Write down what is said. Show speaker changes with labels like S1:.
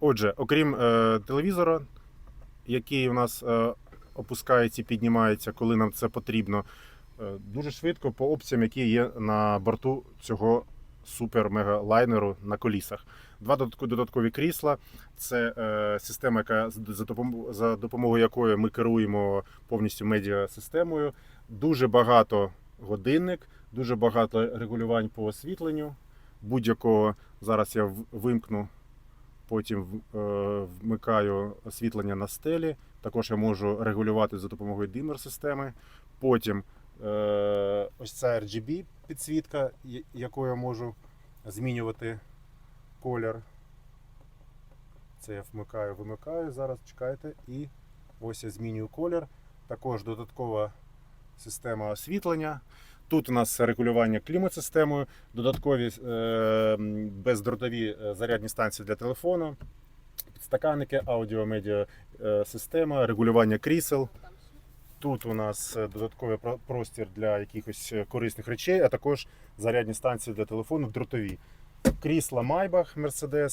S1: Отже, окрім е, телевізора, який у нас е, опускається піднімається, коли нам це потрібно, е, дуже швидко по опціям, які є на борту цього супер-мега-лайнеру на колісах. Два додаткові крісла. Це е, система, яка за допом- за допомогою якої ми керуємо повністю медіасистемою. Дуже багато годинник, дуже багато регулювань по освітленню. Будь-якого зараз я вимкну, потім е, вмикаю освітлення на стелі. Також я можу регулювати за допомогою димер-системи. Потім е, ось ця RGB підсвітка, якою я можу змінювати колір. Це я вмикаю, вимикаю. Зараз чекайте. І ось я змінюю колір. Також додаткова система освітлення. Тут у нас регулювання клімат-системою, додаткові е, бездротові е, зарядні станції для телефону, підстаканники, аудіо-медіа е, система, регулювання крісел. Тут у нас додатковий простір для якихось корисних речей, а також зарядні станції для телефону дротові. Крісла Maybach Mercedes